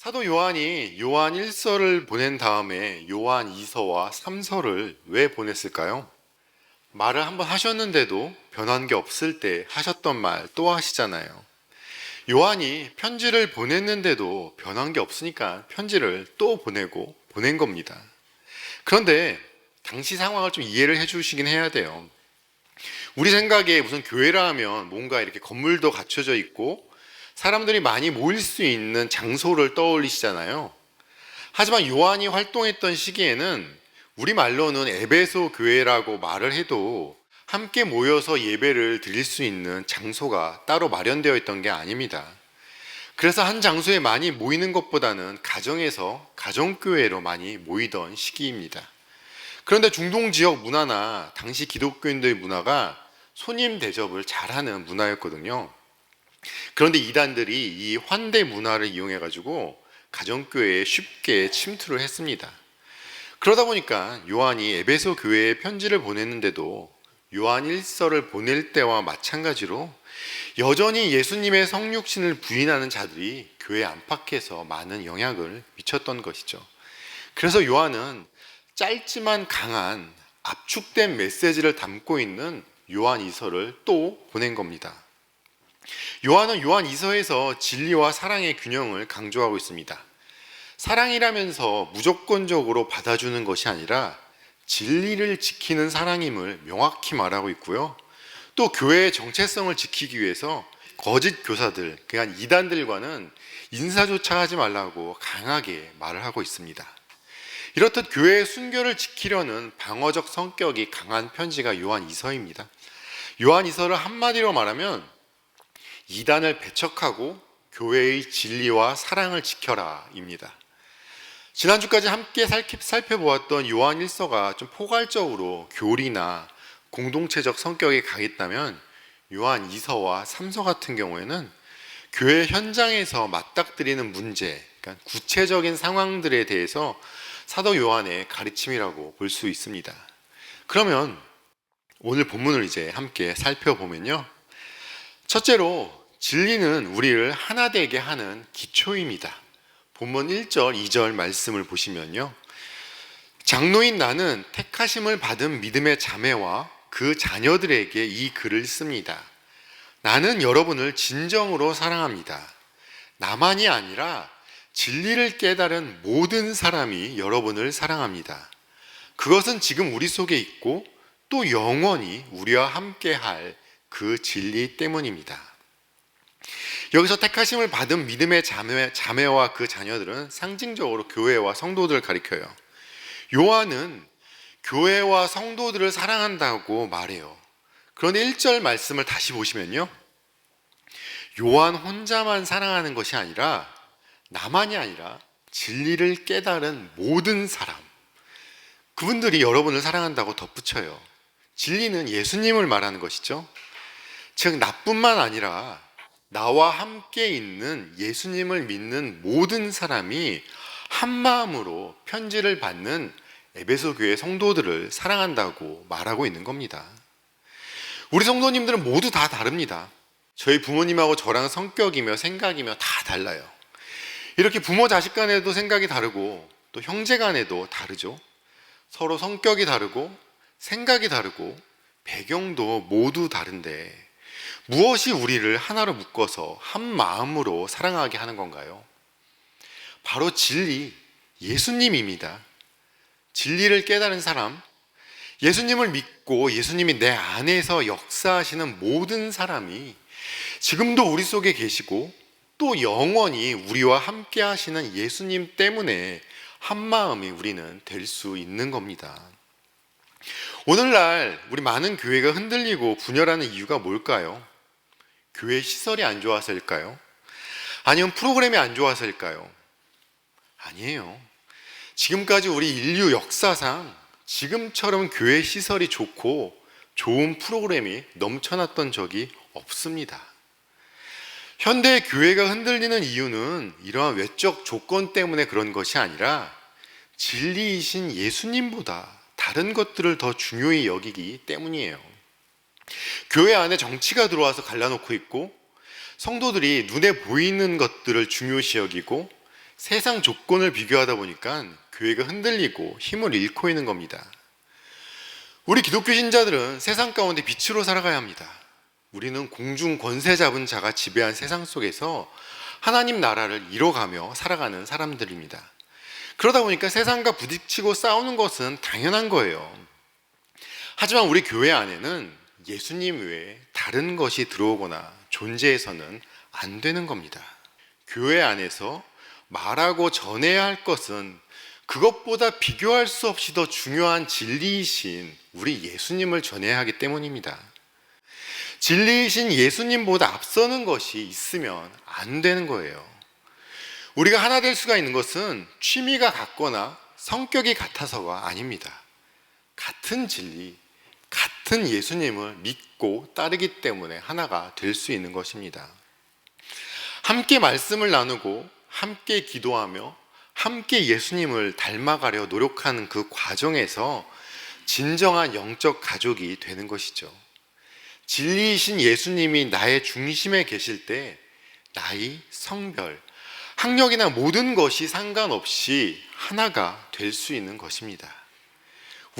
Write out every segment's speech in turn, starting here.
사도 요한이 요한 1서를 보낸 다음에 요한 2서와 3서를 왜 보냈을까요? 말을 한번 하셨는데도 변한 게 없을 때 하셨던 말 또 하시잖아요. 요한이 편지를 보냈는데도 변한 게 없으니까 편지를 또 보내고 보낸 겁니다. 그런데 당시 상황을 좀 이해를 해 주시긴 해야 돼요. 우리 생각에 무슨 교회라 하면 뭔가 이렇게 건물도 갖춰져 있고 사람들이 많이 모일 수 있는 장소를 떠올리시잖아요. 하지만 요한이 활동했던 시기에는 우리 말로는 에베소 교회라고 말을 해도 함께 모여서 예배를 드릴 수 있는 장소가 따로 마련되어 있던 게 아닙니다. 그래서 한 장소에 많이 모이는 것보다는 가정에서 가정교회로 많이 모이던 시기입니다. 그런데 중동 지역 문화나 당시 기독교인들의 문화가 손님 대접을 잘하는 문화였거든요. 그런데 이단들이 이 환대 문화를 이용해 가지고 가정교회에 쉽게 침투를 했습니다. 그러다 보니까 요한이 에베소 교회에 편지를 보냈는데도 요한 1서를 보낼 때와 마찬가지로 여전히 예수님의 성육신을 부인하는 자들이 교회 안팎에서 많은 영향을 미쳤던 것이죠. 그래서 요한은 짧지만 강한 압축된 메시지를 담고 있는 요한 2서를 또 보낸 겁니다. 요한은 요한 2서에서 진리와 사랑의 균형을 강조하고 있습니다. 사랑이라면서 무조건적으로 받아주는 것이 아니라 진리를 지키는 사랑임을 명확히 말하고 있고요. 또 교회의 정체성을 지키기 위해서 거짓 교사들, 그냥 이단들과는 인사조차 하지 말라고 강하게 말을 하고 있습니다. 이렇듯 교회의 순결을 지키려는 방어적 성격이 강한 편지가 요한 2서입니다. 요한 2서를 한마디로 말하면 이단을 배척하고 교회의 진리와 사랑을 지켜라입니다. 지난주까지 함께 살펴보았던 요한 1서가 좀 포괄적으로 교리나 공동체적 성격이 강했다면 요한 2서와 3서 같은 경우에는 교회 현장에서 맞닥뜨리는 문제, 그러니까 구체적인 상황들에 대해서 사도 요한의 가르침이라고 볼 수 있습니다. 그러면 오늘 본문을 이제 함께 살펴보면요. 첫째로 진리는 우리를 하나 되게 하는 기초입니다. 본문 1절, 2절 말씀을 보시면요. 장로인 나는 택하심을 받은 믿음의 자매와 그 자녀들에게 이 글을 씁니다. 나는 여러분을 진정으로 사랑합니다. 나만이 아니라 진리를 깨달은 모든 사람이 여러분을 사랑합니다. 그것은 지금 우리 속에 있고 또 영원히 우리와 함께 할 그 진리 때문입니다. 여기서 택하심을 받은 믿음의 자매, 자매와 그 자녀들은 상징적으로 교회와 성도들을 가리켜요. 요한은 교회와 성도들을 사랑한다고 말해요. 그런데 1절 말씀을 다시 보시면요. 요한 혼자만 사랑하는 것이 아니라 나만이 아니라 진리를 깨달은 모든 사람 그분들이 여러분을 사랑한다고 덧붙여요. 진리는 예수님을 말하는 것이죠. 즉 나뿐만 아니라 나와 함께 있는 예수님을 믿는 모든 사람이 한 마음으로 편지를 받는 에베소 교회 성도들을 사랑한다고 말하고 있는 겁니다. 우리 성도님들은 모두 다 다릅니다. 저희 부모님하고 저랑 성격이며 생각이며 다 달라요. 이렇게 부모 자식 간에도 생각이 다르고 또 형제 간에도 다르죠. 서로 성격이 다르고 생각이 다르고 배경도 모두 다른데 무엇이 우리를 하나로 묶어서 한 마음으로 사랑하게 하는 건가요? 바로 진리, 예수님입니다. 진리를 깨달은 사람, 예수님을 믿고 예수님이 내 안에서 역사하시는 모든 사람이 지금도 우리 속에 계시고 또 영원히 우리와 함께 하시는 예수님 때문에 한 마음이 우리는 될 수 있는 겁니다. 오늘날 우리 많은 교회가 흔들리고 분열하는 이유가 뭘까요? 교회 시설이 안 좋아서일까요? 아니면 프로그램이 안 좋아서일까요? 아니에요. 지금까지 우리 인류 역사상 지금처럼 교회 시설이 좋고 좋은 프로그램이 넘쳐났던 적이 없습니다. 현대 교회가 흔들리는 이유는 이러한 외적 조건 때문에 그런 것이 아니라 진리이신 예수님보다 다른 것들을 더 중요히 여기기 때문이에요. 교회 안에 정치가 들어와서 갈라놓고 있고 성도들이 눈에 보이는 것들을 중요시 여기고 세상 조건을 비교하다 보니까 교회가 흔들리고 힘을 잃고 있는 겁니다. 우리 기독교 신자들은 세상 가운데 빛으로 살아가야 합니다. 우리는 공중 권세 잡은 자가 지배한 세상 속에서 하나님 나라를 이뤄가며 살아가는 사람들입니다. 그러다 보니까 세상과 부딪히고 싸우는 것은 당연한 거예요. 하지만 우리 교회 안에는 예수님 외에 다른 것이 들어오거나 존재해서는 안 되는 겁니다. 교회 안에서 말하고 전해야 할 것은 그것보다 비교할 수 없이 더 중요한 진리이신 우리 예수님을 전해야 하기 때문입니다. 진리이신 예수님보다 앞서는 것이 있으면 안 되는 거예요. 우리가 하나 될 수가 있는 것은 취미가 같거나 성격이 같아서가 아닙니다. 같은 진리, 같은 예수님을 믿고 따르기 때문에 하나가 될 수 있는 것입니다. 함께 말씀을 나누고 함께 기도하며 함께 예수님을 닮아가려 노력하는 그 과정에서 진정한 영적 가족이 되는 것이죠. 진리이신 예수님이 나의 중심에 계실 때 나이, 성별, 학력이나 모든 것이 상관없이 하나가 될 수 있는 것입니다.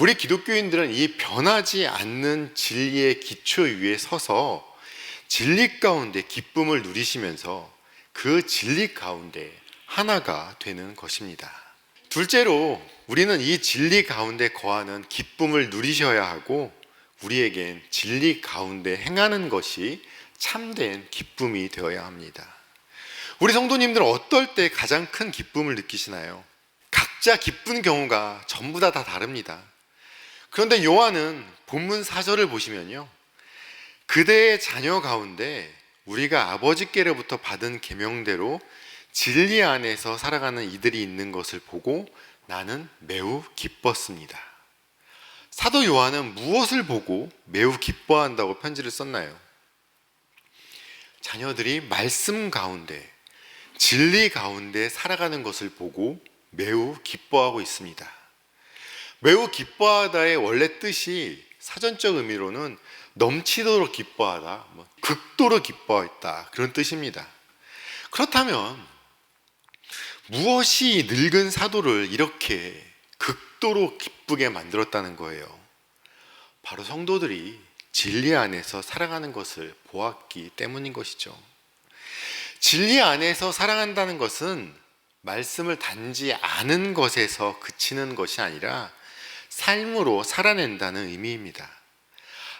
우리 기독교인들은 이 변하지 않는 진리의 기초 위에 서서 진리 가운데 기쁨을 누리시면서 그 진리 가운데 하나가 되는 것입니다. 둘째로 우리는 이 진리 가운데 거하는 기쁨을 누리셔야 하고 우리에겐 진리 가운데 행하는 것이 참된 기쁨이 되어야 합니다. 우리 성도님들은 어떨 때 가장 큰 기쁨을 느끼시나요? 각자 기쁜 경우가 전부 다 다 다릅니다. 그런데 요한은 본문 4절을 보시면요. 그대의 자녀 가운데 우리가 아버지께로부터 받은 계명대로 진리 안에서 살아가는 이들이 있는 것을 보고 나는 매우 기뻤습니다. 사도 요한은 무엇을 보고 매우 기뻐한다고 편지를 썼나요? 자녀들이 말씀 가운데 진리 가운데 살아가는 것을 보고 매우 기뻐하고 있습니다. 매우 기뻐하다의 원래 뜻이 사전적 의미로는 넘치도록 기뻐하다, 뭐 극도로 기뻐했다 그런 뜻입니다. 그렇다면 무엇이 늙은 사도를 이렇게 극도로 기쁘게 만들었다는 거예요? 바로 성도들이 진리 안에서 살아가는 것을 보았기 때문인 것이죠. 진리 안에서 살아간다는 것은 말씀을 단지 아는 것에서 그치는 것이 아니라 삶으로 살아낸다는 의미입니다.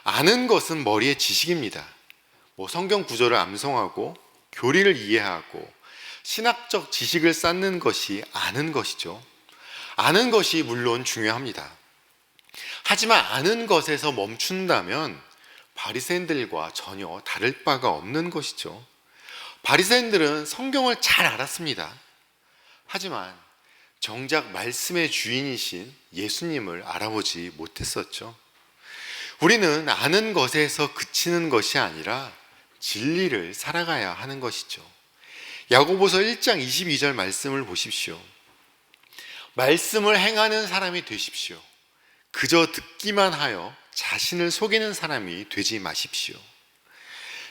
아는 것은 머리의 지식입니다. 뭐 성경 구절을 암송하고 교리를 이해하고 신학적 지식을 쌓는 것이 아는 것이죠. 아는 것이 물론 중요합니다. 하지만 아는 것에서 멈춘다면 바리새인들과 전혀 다를 바가 없는 것이죠. 바리새인들은 성경을 잘 알았습니다. 하지만 정작 말씀의 주인이신 예수님을 알아보지 못했었죠. 우리는 아는 것에서 그치는 것이 아니라 진리를 살아가야 하는 것이죠. 야고보서 1장 22절 말씀을 보십시오. 말씀을 행하는 사람이 되십시오. 그저 듣기만 하여 자신을 속이는 사람이 되지 마십시오.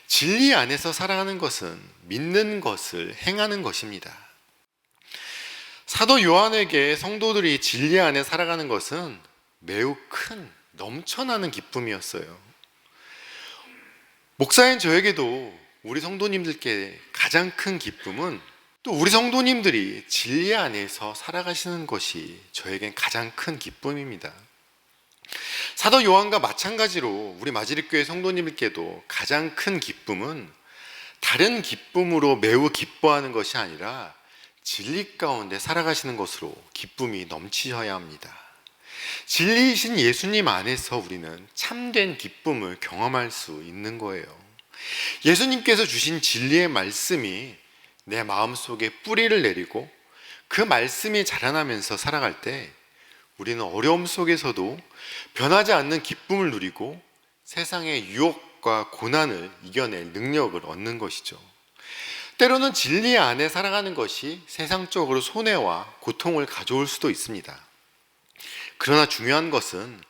진리 안에서 살아가는 것은 믿는 것을 행하는 것입니다. 사도 요한에게 성도들이 진리 안에 살아가는 것은 매우 큰 넘쳐나는 기쁨이었어요. 목사인 저에게도 우리 성도님들께 가장 큰 기쁨은 또 우리 성도님들이 진리 안에서 살아가시는 것이 저에겐 가장 큰 기쁨입니다. 사도 요한과 마찬가지로 우리 마지릭교회 성도님들께도 가장 큰 기쁨은 다른 기쁨으로 매우 기뻐하는 것이 아니라 진리 가운데 살아가시는 것으로 기쁨이 넘치셔야 합니다. 진리이신 예수님 안에서 우리는 참된 기쁨을 경험할 수 있는 거예요. 예수님께서 주신 진리의 말씀이 내 마음 속에 뿌리를 내리고 그 말씀이 자라나면서 살아갈 때 우리는 어려움 속에서도 변하지 않는 기쁨을 누리고 세상의 유혹과 고난을 이겨낼 능력을 얻는 것이죠. 때로는 진리 안에 살아가는 것이 세상적으로 손해와 고통을 가져올 수도 있습니다. 그러나 중요한 것은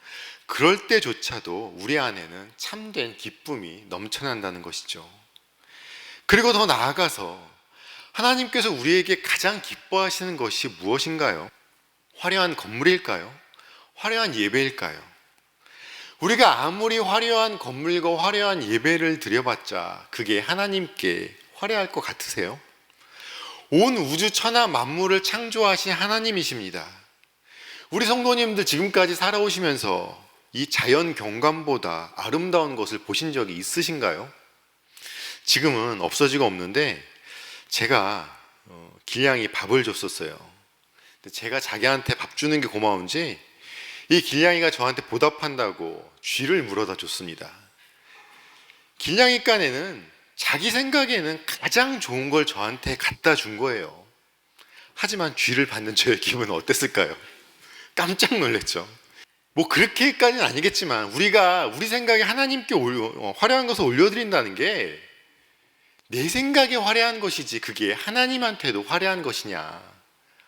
그럴 때조차도 우리 안에는 참된 기쁨이 넘쳐난다는 것이죠. 그리고 더 나아가서 하나님께서 우리에게 가장 기뻐하시는 것이 무엇인가요? 화려한 건물일까요? 화려한 예배일까요? 우리가 아무리 화려한 건물과 화려한 예배를 드려봤자 그게 하나님께 화려할 것 같으세요? 온 우주 천하 만물을 창조하신 하나님이십니다. 우리 성도님들 지금까지 살아오시면서 이 자연 경관보다 아름다운 것을 보신 적이 있으신가요? 지금은 없어지고 없는데 제가 어, 길냥이 밥을 줬었어요. 제가 자기한테 밥 주는 게 고마운지 이 길냥이가 저한테 보답한다고 쥐를 물어다 줬습니다. 길냥이 깐에는 자기 생각에는 가장 좋은 걸 저한테 갖다 준 거예요. 하지만 쥐를 받는 저의 기분은 어땠을까요? 깜짝 놀랐죠. 뭐 그렇게까지는 아니겠지만 우리가 우리 생각에 하나님께 올려, 어, 화려한 것을 올려드린다는 게 내 생각에 화려한 것이지 그게 하나님한테도 화려한 것이냐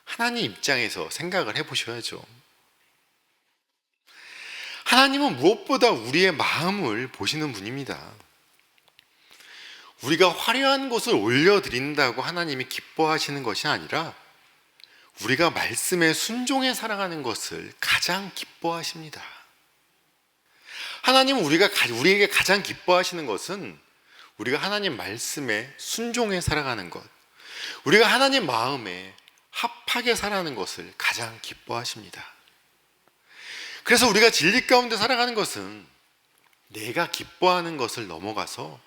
하나님 입장에서 생각을 해보셔야죠. 하나님은 무엇보다 우리의 마음을 보시는 분입니다. 우리가 화려한 것을 올려드린다고 하나님이 기뻐하시는 것이 아니라 우리가 말씀에 순종해 살아가는 것을 가장 기뻐하십니다. 하나님은 우리가 우리에게 가장 기뻐하시는 것은 우리가 하나님 말씀에 순종해 살아가는 것, 우리가 하나님 마음에 합하게 살아가는 것을 가장 기뻐하십니다. 그래서 우리가 진리 가운데 살아가는 것은 내가 기뻐하는 것을 넘어가서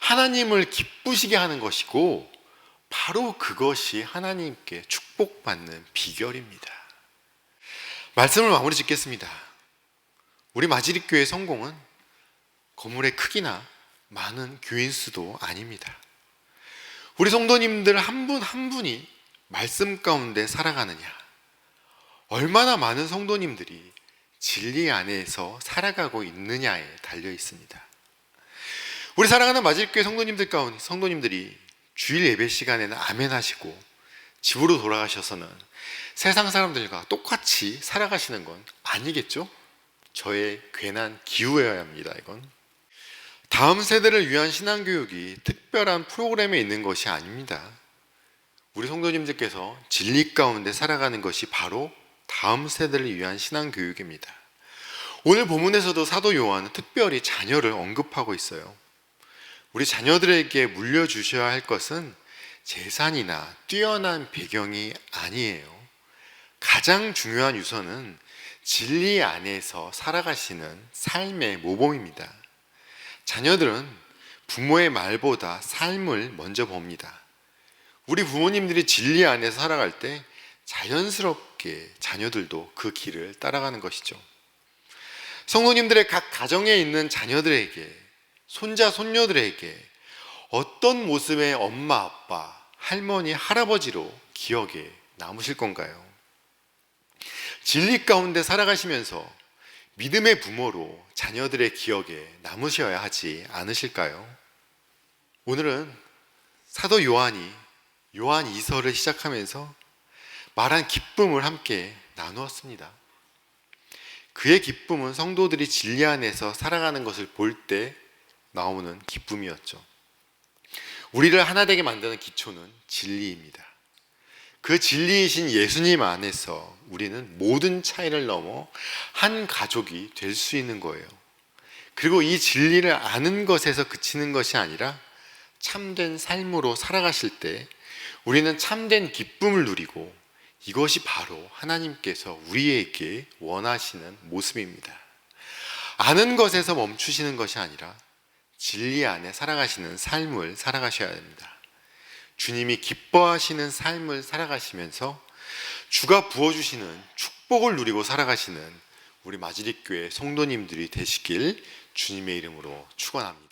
하나님을 기쁘시게 하는 것이고 바로 그것이 하나님께 축복받는 비결입니다. 말씀을 마무리 짓겠습니다. 우리 마지릭 교회 성공은 건물의 크기나 많은 교인 수도 아닙니다. 우리 성도님들 한 분한 분이 말씀 가운데 살아가느냐, 얼마나 많은 성도님들이 진리 안에서 살아가고 있느냐에 달려 있습니다. 우리 사랑하는 마질교회 성도님들 가운데 성도님들이 주일 예배 시간에는 아멘 하시고 집으로 돌아가셔서는 세상 사람들과 똑같이 살아가시는 건 아니겠죠? 저의 괜한 기우여야 합니다, 이건. 다음 세대를 위한 신앙 교육이 특별한 프로그램에 있는 것이 아닙니다. 우리 성도님들께서 진리 가운데 살아가는 것이 바로 다음 세대를 위한 신앙 교육입니다. 오늘 본문에서도 사도 요한은 특별히 자녀를 언급하고 있어요. 우리 자녀들에게 물려주셔야 할 것은 재산이나 뛰어난 배경이 아니에요. 가장 중요한 유서는 진리 안에서 살아가시는 삶의 모범입니다. 자녀들은 부모의 말보다 삶을 먼저 봅니다. 우리 부모님들이 진리 안에서 살아갈 때 자연스럽게 자녀들도 그 길을 따라가는 것이죠. 성도님들의 각 가정에 있는 자녀들에게, 손자, 손녀들에게 어떤 모습의 엄마, 아빠, 할머니, 할아버지로 기억에 남으실 건가요? 진리 가운데 살아가시면서 믿음의 부모로 자녀들의 기억에 남으셔야 하지 않으실까요? 오늘은 사도 요한이 요한 이서를 시작하면서 말한 기쁨을 함께 나누었습니다. 그의 기쁨은 성도들이 진리 안에서 살아가는 것을 볼 때 나오는 기쁨이었죠. 우리를 하나 되게 만드는 기초는 진리입니다. 그 진리이신 예수님 안에서 우리는 모든 차이를 넘어 한 가족이 될 수 있는 거예요. 그리고 이 진리를 아는 것에서 그치는 것이 아니라 참된 삶으로 살아가실 때 우리는 참된 기쁨을 누리고 이것이 바로 하나님께서 우리에게 원하시는 모습입니다. 아는 것에서 멈추시는 것이 아니라 진리 안에 살아가시는 삶을 살아가셔야 됩니다. 주님이 기뻐하시는 삶을 살아가시면서 주가 부어주시는 축복을 누리고 살아가시는 우리 마지릭교회 성도님들이 되시길 주님의 이름으로 축원합니다.